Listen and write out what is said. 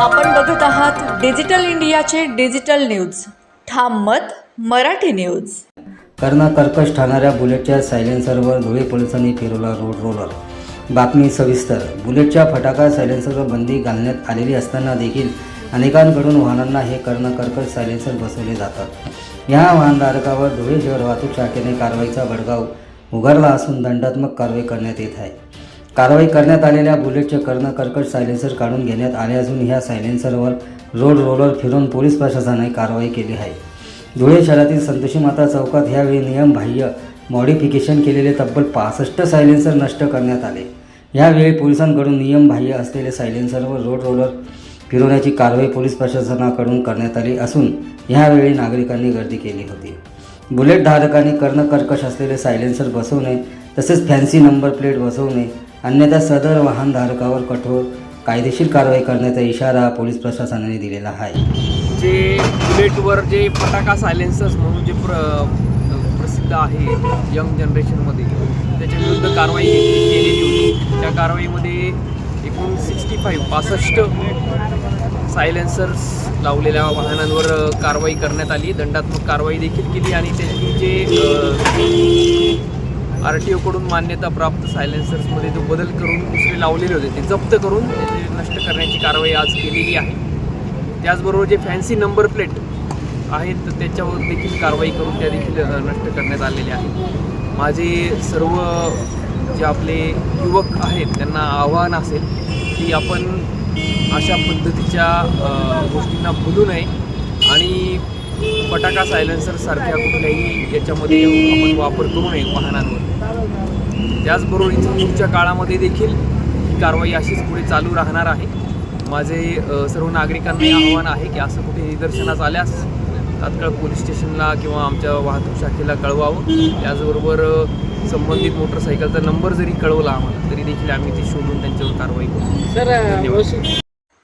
आपण बघत आहात डिजिटल इंडियाचे डिजिटल न्यूज. ठाम मत मराठी न्यूज. कर्ण कर्कश ठाणाऱ्या बुलेटच्या सायलेन्सरवर धुळे पोलिसांनी फिरवला रोड रोलर. बातमी सविस्तर. बुलेटच्या फटाका सायलेन्सरवर बंदी घालण्यात आलेली असताना देखील अनेकांकडून वाहनांना हे कर्ण कर्कश सायलेन्सर बसवले जातात. या वाहनधारकावर धुळे शहर वाहतूक शाखेने कारवाईचा बडगा उघडला असून दंडात्मक कारवाई करण्यात येत आहे. कारवाई करण्यात आलेल्या बुलेटचे कर्ण कर्कट सायलेन्सर काढून घेण्यात आले असून ह्या सायलेन्सरवर रोड रोलर फिरून पोलीस प्रशासनाने कारवाई केली आहे. धुळे शहरातील संतोषी माता चौकात ह्यावेळी नियमबाह्य मॉडिफिकेशन केलेले तब्बल पासष्ट सायलेन्सर नष्ट करण्यात आले. यावेळी पोलिसांकडून नियमबाह्य असलेले सायलेन्सरवर रोड रोलर फिरवण्याची कारवाई पोलीस प्रशासनाकडून करण्यात आली असून ह्यावेळी नागरिकांनी गर्दी केली होती. बुलेट धारकांनी कर्णकर्कश असलेले सायलेन्सर बसवणे तसेच फॅन्सी नंबर प्लेट बसवणे अन्यथा सदर वाहनधारकावर कठोर कायदेशीर कारवाई करण्याचा इशारा पोलीस प्रशासनाने दिलेला आहे. जे बुलेटवर जे फटाका सायलेन्सर्स म्हणून जे प्र प्रसिद्ध आहे यंग जनरेशनमध्ये त्याच्या विरुद्ध कारवाई केलेली होती. त्या कारवाईमध्ये एकूण सिक्स्टी फाईव्ह पासष्ट सायलेन्सर्स लावलेल्या वाहनांवर कारवाई करण्यात आली. दंडात्मक कारवाई देखील केली आणि त्यांनी जे आर टी ओकडून मान्यता प्राप्त सायलेन्सर्समध्ये जो बदल करून दुसरे लावलेले होते ते जप्त करून नष्ट करण्याची कारवाई आज केलेली आहे. त्याचबरोबर जे फॅन्सी नंबर प्लेट आहेत तर त्याच्यावर देखील कारवाई करून त्या देखील नष्ट करण्यात आलेल्या आहेत. माझे सर्व जे आपले युवक आहेत त्यांना आव्हान असेल की आपण अशा पद्धतीच्या गोष्टींना भुलू नये आणि फटाका सायलेन्सर सारख्या कुठल्याही याच्यामध्ये आपण वापर करू नये वाहनांवर. त्याचबरोबर पुढच्या काळामध्ये देखील ही कारवाई अशीच पुढे चालू राहणार आहे. माझे सर्व नागरिकांना आव्हान आहे की असं कुठे निदर्शनास आल्यास तात्काळ पोलीस स्टेशनला किंवा आमच्या वाहतूक शाखेला कळवावं. त्याचबरोबर संबंधित मोटरसायकलचा नंबर जरी कळवला आम्हाला तरी देखील आम्ही ती शोधून त्यांच्यावर कारवाई करू. धन्यवाद.